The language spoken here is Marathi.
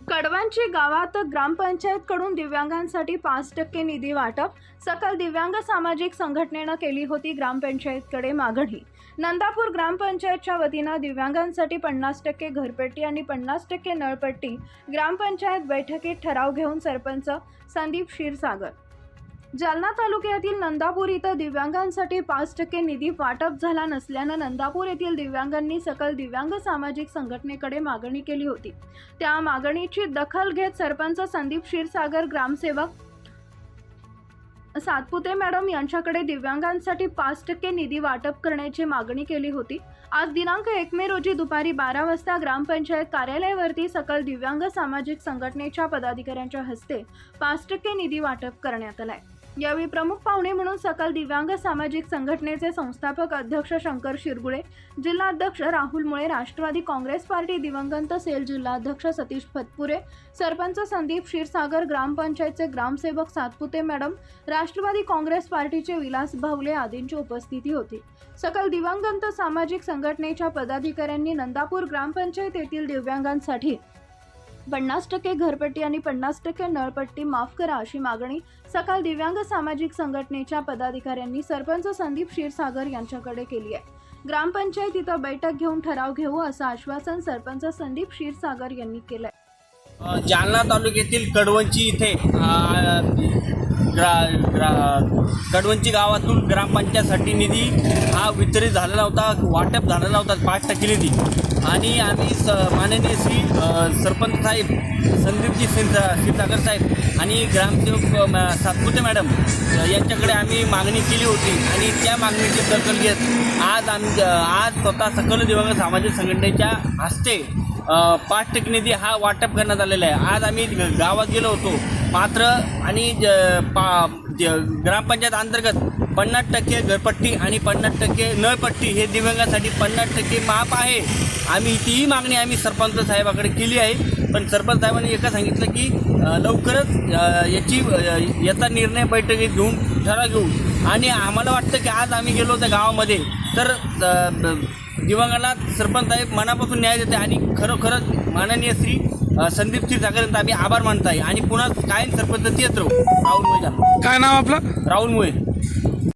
कडवांची गावात ग्रामपंचायतकडून दिव्यांगांसाठी पाच टक्के निधी वाटप सकल दिव्यांग सामाजिक संघटनेनं केली होती ग्रामपंचायतकडे मागणी. नंदापूर ग्रामपंचायतच्या वतीनं दिव्यांगांसाठी पन्नास टक्के घरपट्टी आणि पन्नास टक्के नळपट्टी ग्रामपंचायत बैठकीत ठराव घेऊन सरपंच संदीप क्षीरसागर जालना तालुक्यातील नंदापूर इथं दिव्यांगांसाठी पाच टक्के निधी वाटप झाला नसल्यानं नंदापूर येथील दिव्यांगांनी सकल दिव्यांग सामाजिक संघटनेकडे मागणी केली होती. त्या मागणीची दखल घेत सरपंच संदीप क्षीरसागर ग्रामसेवक सातपुते मॅडम यांच्याकडे दिव्यांगांसाठी पाच टक्के निधी वाटप करण्याची मागणी केली होती. आज दिनांक एक मे रोजी दुपारी बारा वाजता ग्रामपंचायत कार्यालयावरती सकल दिव्यांग सामाजिक संघटनेच्या पदाधिकाऱ्यांच्या हस्ते पाच टक्के निधी वाटप करण्यात आलाय. यावेळी प्रमुख पाहुणे म्हणून सकल दिव्यांग सामाजिक संघटनेचे संस्थापक अध्यक्ष शंकर शिरगुळे जिल्हाध्यक्ष राहुल मुळे राष्ट्रवादी काँग्रेस पार्टी दिवंगत सेल जिल्हाध्यक्ष सतीश फतपुरे सरपंच संदीप क्षीरसागर ग्रामपंचायतचे ग्रामसेवक सातपुते मॅडम राष्ट्रवादी काँग्रेस पार्टीचे विलास भावले आदींची उपस्थिती होती. सकल दिवंगत सामाजिक संघटनेच्या पदाधिकाऱ्यांनी नंदापूर ग्रामपंचायत येथील दिव्यांगांसाठी पन्नास टक्के घरपट्टी आणि पन्नास टक्के नळपट्टी माफ करा अशी मागणी सकाळ दिव्यांग सामाजिक संघटनेच्या पदाधिकाऱ्यांनी सरपंच संदीप क्षीरसागर यांच्याकडे केली आहे. ग्रामपंचायत इथं बैठक घेऊन ठराव घेऊ असं आश्वासन सरपंच संदीप क्षीरसागर यांनी केलंय. जालना तालुक्यातील कडवंची इथे ग्रा ग्रा कडवंची गावातून ग्रामपंचायतसाठी निधी हा वितरित झालेला होता वाटप झालेला होता पाच टक्के निधी. आणि आम्ही स माननीय श्री सरपंच साहेब संदीपजी सिंग क्षीरसागर साहेब आणि ग्रामसेवक म- सातपुते मॅडम यांच्याकडे आम्ही मागणी केली होती आणि त्या मागणीची दखल घेत आज आम आज स्वतः सकल दिवंगत सामाजिक संघटनेच्या हस्ते पाच टक्के निधी हा वाटप करण्यात आलेला आहे. आज आम्ही गावात गेलो होतो. मात्र आणि ज पा ज ग्रामपंचायत अंतर्गत पन्नास टक्के घरपट्टी आणि पन्नास टक्के नळपट्टी हे दिव्यांगासाठी पन्नास टक्के माफ आहे. आम्ही तीही मागणी आम्ही सरपंच साहेबाकडे केली आहे. पण सरपंच साहेबांनी एकच सांगितलं की लवकरच याची याचा निर्णय बैठकीत घेऊन ठराव घेऊ. आणि आम्हाला वाटतं की आज आम्ही गेलो त्या गावामध्ये तर दिवंगाला सरपंच साहेब मनापासून न्याय देते आणि खरोखरच माननीय श्री संदीप क्षीरसागर यांचा आम्ही आभार मानत आहे. आणि पुन्हा कायम सरपंच येत राहू. राहुल मुळे. काय नाव आपलं? राहुल मुळे.